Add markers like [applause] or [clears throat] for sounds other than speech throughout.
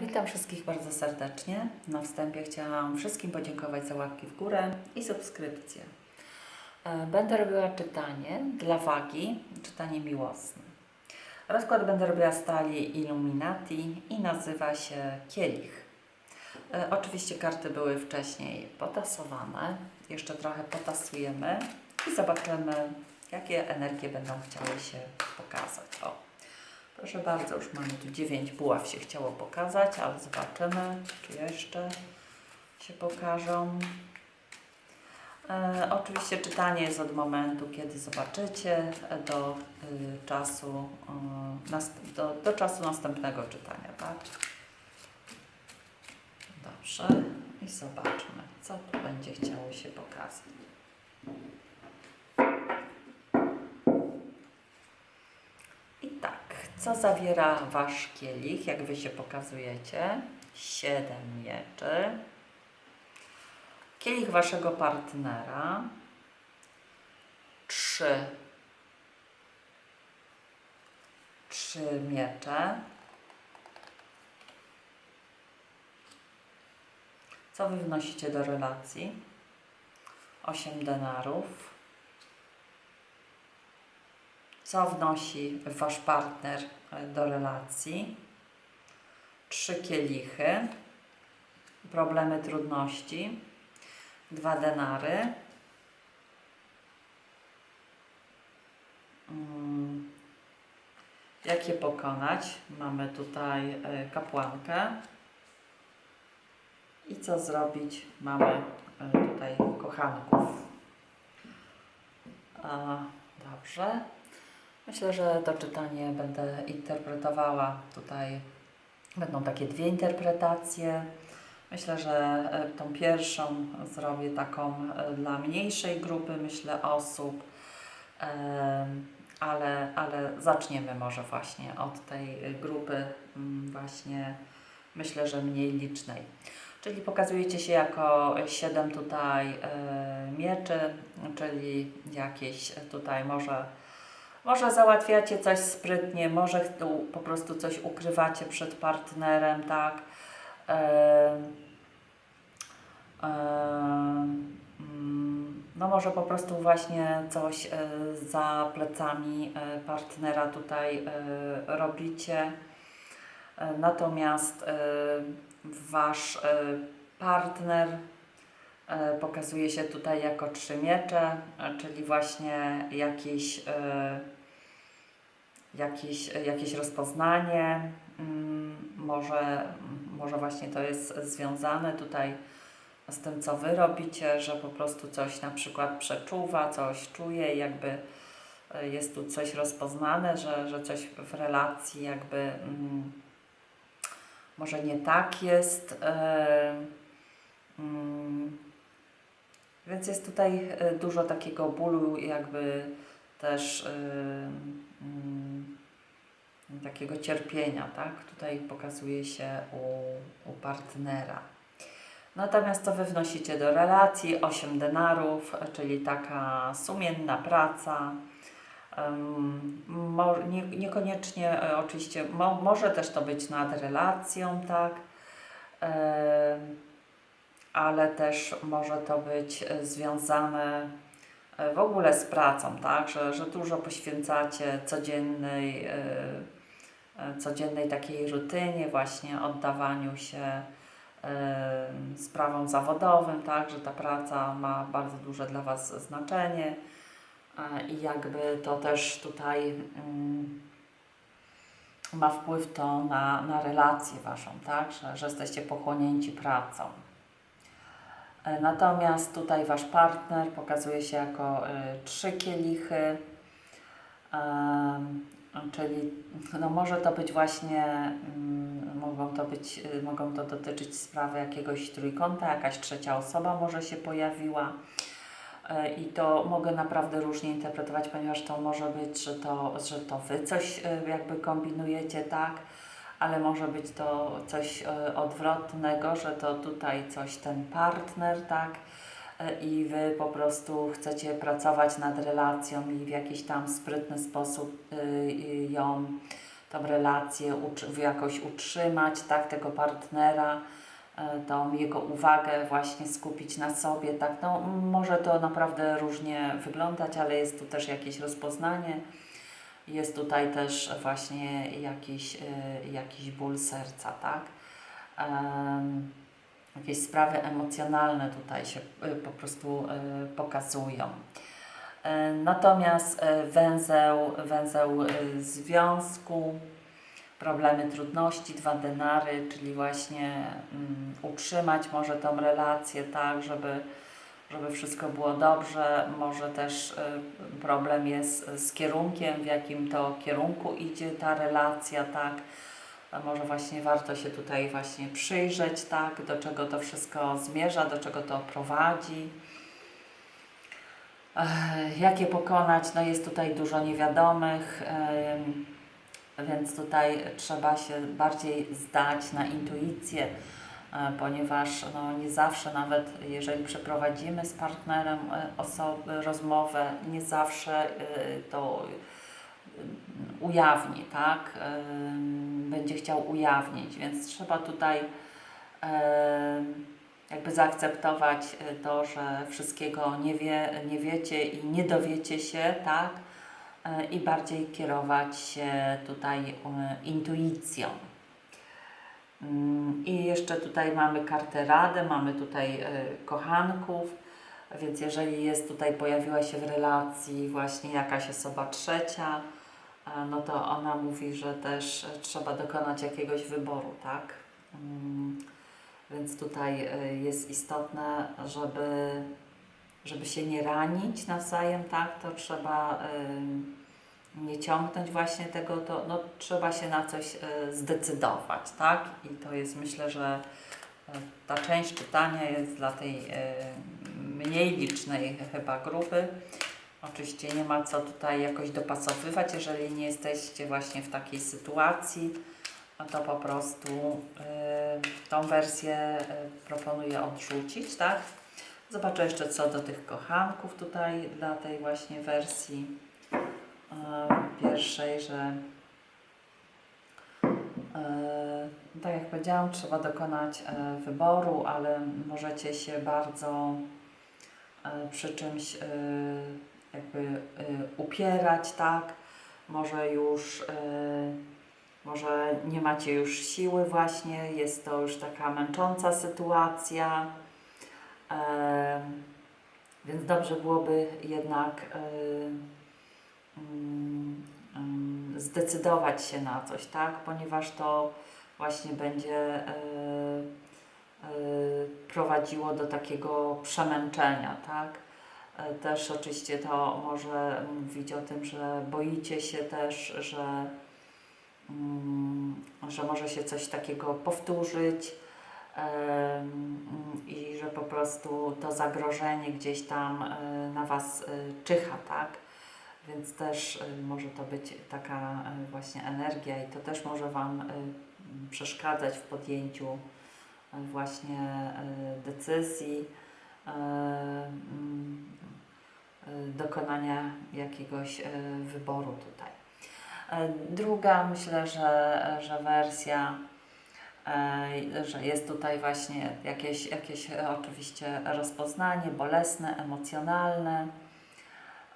Witam wszystkich bardzo serdecznie. Na wstępie chciałam wszystkim podziękować za łapki w górę i subskrypcję. E, Będę robiła czytanie dla wagi, czytanie miłosne. Rozkład będę robiła z talii Illuminati i nazywa się Kielich. E, Oczywiście karty były wcześniej potasowane. Jeszcze trochę potasujemy i zobaczymy, jakie energie będą chciały się pokazać. O, Proszę bardzo, już mamy tu 9 buław się chciało pokazać, ale zobaczymy, czy jeszcze się pokażą. E, oczywiście czytanie jest od momentu, kiedy zobaczycie, do y, czasu, y, do, do czasu następnego czytania, tak? Dobrze, i zobaczmy, co tu będzie chciało się pokazać. Co zawiera Wasz kielich, jak Wy się pokazujecie? Siedem mieczy. Kielich Waszego partnera. Trzy. Trzy miecze. Co Wy wnosicie do relacji? Osiem denarów. Co wnosi Wasz partner e, do relacji? Trzy kielichy, problemy, trudności, dwa denary, Mm, jak je pokonać? Mamy tutaj e, kapłankę. I co zrobić? Mamy e, tutaj kochanków. A, dobrze. Myślę, że to czytanie będę interpretowała tutaj. Będą takie dwie interpretacje. Myślę, że e, tą pierwszą zrobię taką e, dla mniejszej grupy, myślę, osób, ale, ale zaczniemy może właśnie od tej e, grupy, mm, właśnie myślę, że mniej licznej. Czyli pokazujecie się jako siedem tutaj mieczy, czyli jakieś tutaj może może załatwiacie coś sprytnie, może po prostu coś ukrywacie przed partnerem, tak? Mm, no może po prostu właśnie coś e, za plecami e, partnera tutaj e, robicie. Natomiast wasz partner pokazuje się tutaj jako trzy miecze, e, czyli właśnie jakieś, e, jakieś, jakieś rozpoznanie. Mm, Może, może właśnie to jest związane tutaj z tym, co wy robicie, że po prostu coś na przykład przeczuwa, coś czuje, jakby e, jest tu coś rozpoznane, że, że coś w relacji jakby mm, może nie tak jest. e, mm, więc jest tutaj e, dużo takiego bólu, jakby też e, mm, takiego cierpienia, tak? Tutaj pokazuje się u, u partnera. Natomiast co wy wnosicie do relacji? 8 denarów, czyli taka sumienna praca. Niekoniecznie e, oczywiście, mo, może też to być nad relacją, tak? Em, ale też może to być e, związane e, w ogóle z pracą, tak? Że, że dużo poświęcacie codziennej, e, codziennej takiej rutynie, właśnie oddawaniu się sprawom zawodowym, tak? Że ta praca ma bardzo duże dla Was znaczenie i jakby to też tutaj mm, ma wpływ to na, na relację Waszą, tak? Że, że jesteście pochłonięci pracą. E, Natomiast tutaj Wasz partner pokazuje się jako y, trzy kielichy, czyli no może to być właśnie, mm, mogą to być, y, mogą to dotyczyć sprawy jakiegoś trójkąta, jakaś trzecia osoba może się pojawiła. E, I to mogę naprawdę różnie interpretować, ponieważ to może być, że to, że to Wy coś jakby kombinujecie, tak? Ale może być to coś e, odwrotnego, że to tutaj coś ten partner, tak? E, I wy po prostu chcecie pracować nad relacją i w jakiś tam sprytny sposób y, ją tą relację jakoś utrzymać, tak, tego partnera, e, tą jego uwagę właśnie skupić na sobie, tak, no może to naprawdę różnie wyglądać, ale jest tu też jakieś rozpoznanie, jest tutaj też właśnie jakiś, e, jakiś ból serca, tak, jakieś sprawy emocjonalne tutaj się y, po prostu y, pokazują. Natomiast węzeł, węzeł y, związku, problemy, trudności, dwa denary, czyli właśnie mm, utrzymać może tą relację tak, żeby, żeby wszystko było dobrze. Może też y, problem jest z kierunkiem, w jakim to kierunku idzie ta relacja, tak. Może właśnie warto się tutaj właśnie przyjrzeć, tak, do czego to wszystko zmierza, do czego to prowadzi. Ech, Jak je pokonać? No jest tutaj dużo niewiadomych, więc tutaj trzeba się bardziej zdać na intuicję, ponieważ no, nie zawsze, nawet jeżeli przeprowadzimy z partnerem e, osoby, rozmowę, nie zawsze e, to e, ujawni, tak? Będzie chciał ujawnić, więc trzeba tutaj jakby zaakceptować e, to, że wszystkiego nie, wie, nie wiecie i nie dowiecie się, tak? E, I bardziej kierować się tutaj e, intuicją. Mm, I jeszcze tutaj mamy kartę Rady, mamy tutaj e, kochanków, więc jeżeli jest tutaj, pojawiła się w relacji właśnie jakaś osoba trzecia, e, no to ona mówi, że też trzeba dokonać jakiegoś wyboru, tak? Mm, Więc tutaj e, jest istotne, żeby, żeby się nie ranić nawzajem, tak? To trzeba nie ciągnąć właśnie tego, to no, trzeba się na coś e, zdecydować, tak? I to jest myślę, że e, ta część czytania jest dla tej e, mniej licznej chyba grupy. Oczywiście nie ma co tutaj jakoś dopasowywać, jeżeli nie jesteście właśnie w takiej sytuacji, no to po prostu tą wersję proponuję odrzucić, tak? Zobaczę jeszcze co do tych kochanków tutaj dla tej właśnie wersji pierwszej, że e, tak jak powiedziałam, trzeba dokonać e, wyboru, ale możecie się bardzo e, przy czymś e, jakby e, upierać, tak? Może już e, może nie macie już siły właśnie, jest to już taka męcząca sytuacja. Więc dobrze byłoby jednak e, zdecydować się na coś, tak? Ponieważ to właśnie będzie e, e, prowadziło do takiego przemęczenia, tak? E, Też oczywiście to może mówić o tym, że boicie się też, że, mm, że może się coś takiego powtórzyć i że po prostu to zagrożenie gdzieś tam na Was czyha, tak? Więc też e, może to być taka e, właśnie energia i to też może Wam e, przeszkadzać w podjęciu właśnie decyzji, mm, dokonania jakiegoś wyboru tutaj. Druga myślę, że, że wersja, że jest tutaj właśnie jakieś, jakieś oczywiście rozpoznanie bolesne, emocjonalne.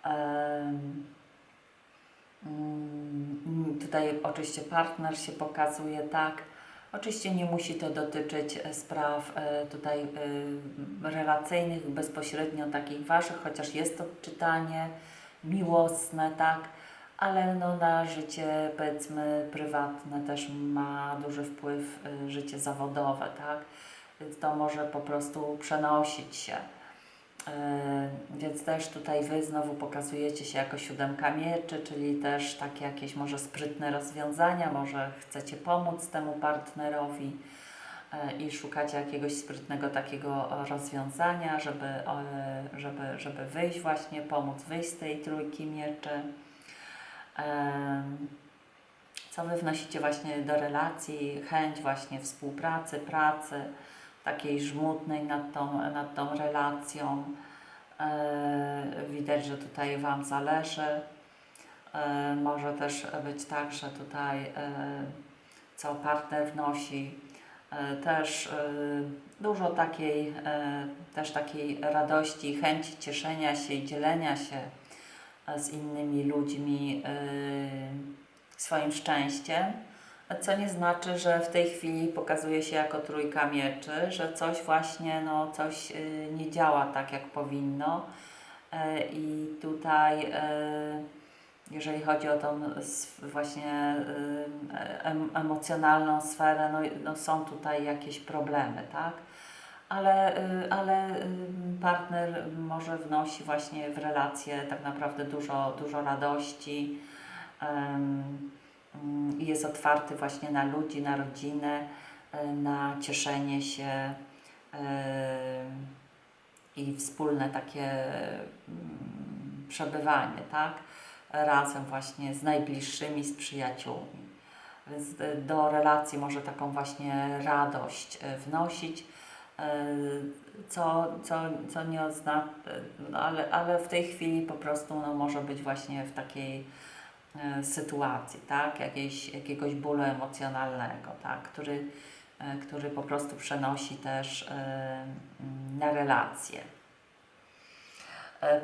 Mm, Tutaj oczywiście partner się pokazuje tak. Oczywiście nie musi to dotyczyć e, spraw e, tutaj e, relacyjnych, bezpośrednio takich waszych, chociaż jest to czytanie miłosne, tak, ale no na życie powiedzmy prywatne też ma duży wpływ życie zawodowe, tak, więc to może po prostu przenosić się. E, Więc też tutaj Wy znowu pokazujecie się jako siódemka mieczy, czyli też takie jakieś może sprytne rozwiązania, może chcecie pomóc temu partnerowi e, i szukacie jakiegoś sprytnego takiego rozwiązania, żeby, żeby, żeby wyjść właśnie, pomóc wyjść z tej trójki mieczy. Em, Co Wy wnosicie właśnie do relacji, chęć właśnie współpracy, pracy, takiej żmudnej nad tą, nad tą relacją. E, widać, że tutaj Wam zależy. E, Może też być tak, że tutaj e, co partner wnosi, też dużo takiej, też takiej radości, chęci cieszenia się i dzielenia się z innymi ludźmi swoim szczęściem, co nie znaczy, że w tej chwili pokazuje się jako trójka mieczy, że coś właśnie, no coś y, nie działa tak jak powinno E, i tutaj e, jeżeli chodzi o tą właśnie y, em, emocjonalną sferę, no, no są tutaj jakieś problemy, tak? Ale, y, ale partner może wnosi właśnie w relacje tak naprawdę dużo, dużo radości jest otwarty właśnie na ludzi, na rodzinę, y, na cieszenie się y, i wspólne takie mm, przebywanie, tak? Razem właśnie z najbliższymi, z przyjaciółmi. Więc y, do relacji może taką właśnie radość wnosić, co, co, co nie oznacza, no ale, ale w tej chwili po prostu no, może być właśnie w takiej e, sytuacji, tak? Jakiejś, jakiegoś bólu emocjonalnego, tak? Który, e, który po prostu przenosi też e, mm, na relacje. E,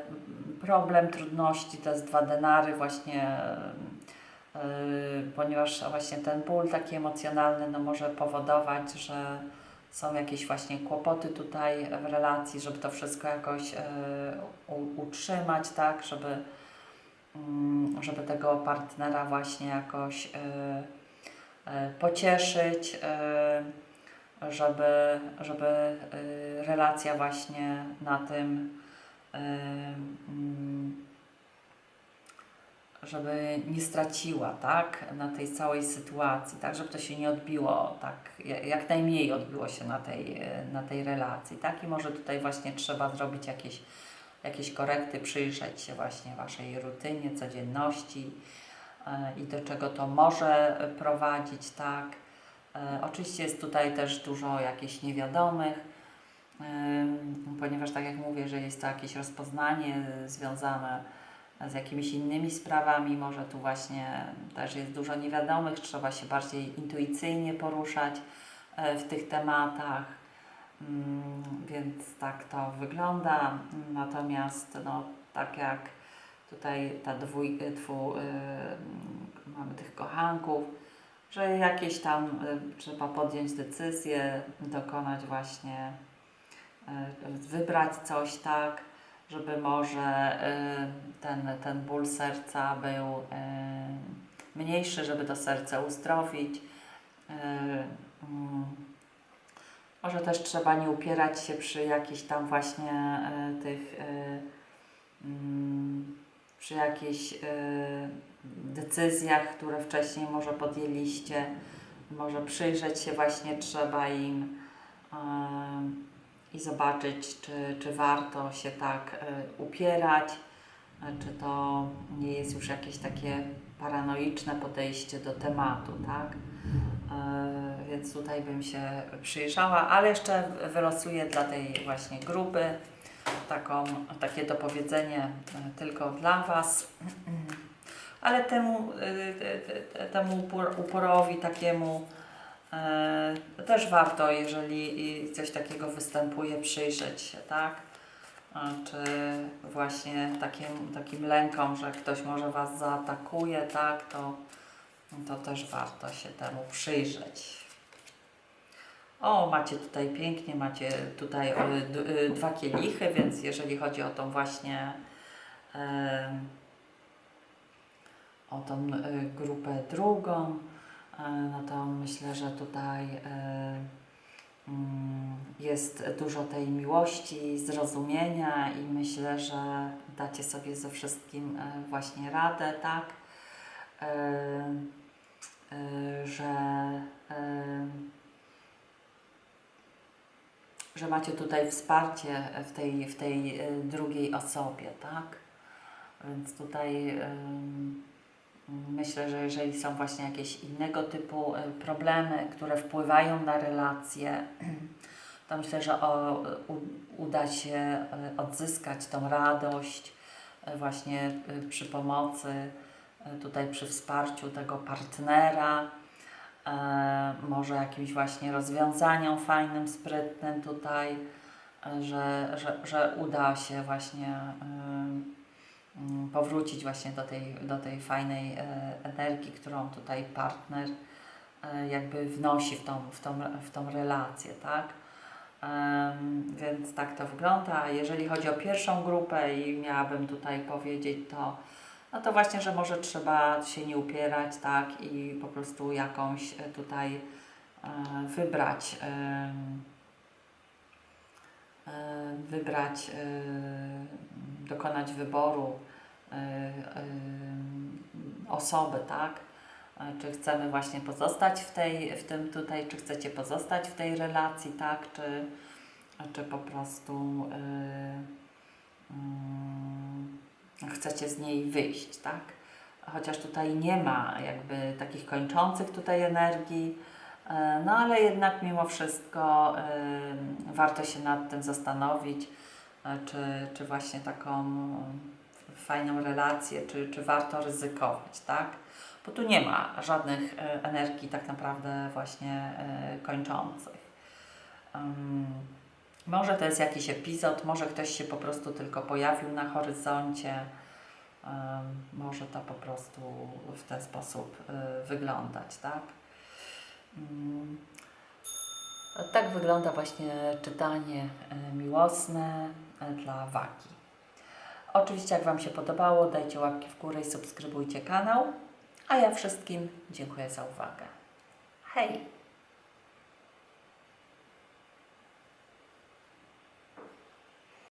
Problem, trudności to jest dwa denary właśnie, e, e, ponieważ właśnie ten ból taki emocjonalny no, może powodować, że są jakieś właśnie kłopoty tutaj w relacji, żeby to wszystko jakoś e, utrzymać, tak, żeby, żeby tego partnera właśnie jakoś e, e, pocieszyć, e, żeby, żeby relacja właśnie na tym mm, żeby nie straciła, tak, na tej całej sytuacji, tak, żeby to się nie odbiło, tak, ja- jak najmniej odbiło się na tej, na tej relacji, tak, i może tutaj właśnie trzeba zrobić jakieś, jakieś korekty, przyjrzeć się właśnie Waszej rutynie, codzienności e, i do czego to może prowadzić, tak. E, Oczywiście jest tutaj też dużo jakichś niewiadomych, ponieważ tak jak mówię, że jest to jakieś rozpoznanie związane z jakimiś innymi sprawami, może tu właśnie też jest dużo niewiadomych, trzeba się bardziej intuicyjnie poruszać e, w tych tematach, więc tak to wygląda. Natomiast no, tak jak tutaj ta dwój, dwu, y, mamy tych kochanków, że jakieś tam y, trzeba podjąć decyzję, dokonać właśnie, y, wybrać coś tak, żeby może y, ten, ten ból serca był y, mniejszy, żeby to serce uzdrowić. Y, mm, Może też trzeba nie upierać się przy jakichś tam właśnie y, tych, y, mm, przy jakichś y, decyzjach, które wcześniej może podjęliście. Może przyjrzeć się właśnie trzeba im i zobaczyć, czy, czy warto się tak upierać, czy to nie jest już jakieś takie paranoiczne podejście do tematu, tak? Więc tutaj bym się przyjrzała, ale jeszcze wylosuję dla tej właśnie grupy taką, takie dopowiedzenie e, tylko dla Was. [clears throat] Ale temu, e, e, temu upor- uporowi takiemu też warto, jeżeli coś takiego występuje, przyjrzeć się, tak? Czy właśnie takim, takim lękom, że ktoś może Was zaatakuje, tak? To to też warto się temu przyjrzeć. O, macie tutaj pięknie, macie tutaj e, e, dwa kielichy, więc jeżeli chodzi o tą właśnie o tą e, grupę drugą, no to myślę, że tutaj mm, jest dużo tej miłości, zrozumienia i myślę, że dacie sobie ze wszystkim właśnie radę, tak? Że, że macie tutaj wsparcie w tej, w tej y, drugiej osobie, tak? Więc tutaj myślę, że jeżeli są właśnie jakieś innego typu y, problemy, które wpływają na relacje, [clears throat] to myślę, że o, u, uda się y, odzyskać tą radość właśnie przy pomocy e, tutaj przy wsparciu tego partnera, e, może jakimś właśnie rozwiązaniom fajnym, sprytnym tutaj, e, że, że, że uda się właśnie em, mm, powrócić właśnie do tej, do tej fajnej e, energii, którą tutaj partner e, jakby wnosi w tą, w tą, w tą relację, tak? Więc tak to wygląda. Jeżeli chodzi o pierwszą grupę i miałabym tutaj powiedzieć, to no to właśnie, że może trzeba się nie upierać, tak, i po prostu jakąś e, tutaj e, wybrać, e, wybrać, dokonać wyboru osoby, tak, czy chcemy właśnie pozostać w tej, w tym tutaj, czy chcecie pozostać w tej relacji, tak, czy, czy po prostu y, mm, chcecie z niej wyjść, tak? Chociaż tutaj nie ma jakby takich kończących tutaj energii, e, no ale jednak mimo wszystko y, warto się nad tym zastanowić, e, czy, czy właśnie taką e, fajną relację, czy, czy warto ryzykować, tak? Bo tu nie ma żadnych e, energii tak naprawdę właśnie e, kończących. Może to jest jakiś epizod, może ktoś się po prostu tylko pojawił na horyzoncie. Może to po prostu w ten sposób y, wyglądać, tak? Ym, tak wygląda właśnie czytanie y, miłosne y, dla wagi. Oczywiście, jak Wam się podobało, dajcie łapki w górę i subskrybujcie kanał. A ja wszystkim dziękuję za uwagę. Hej!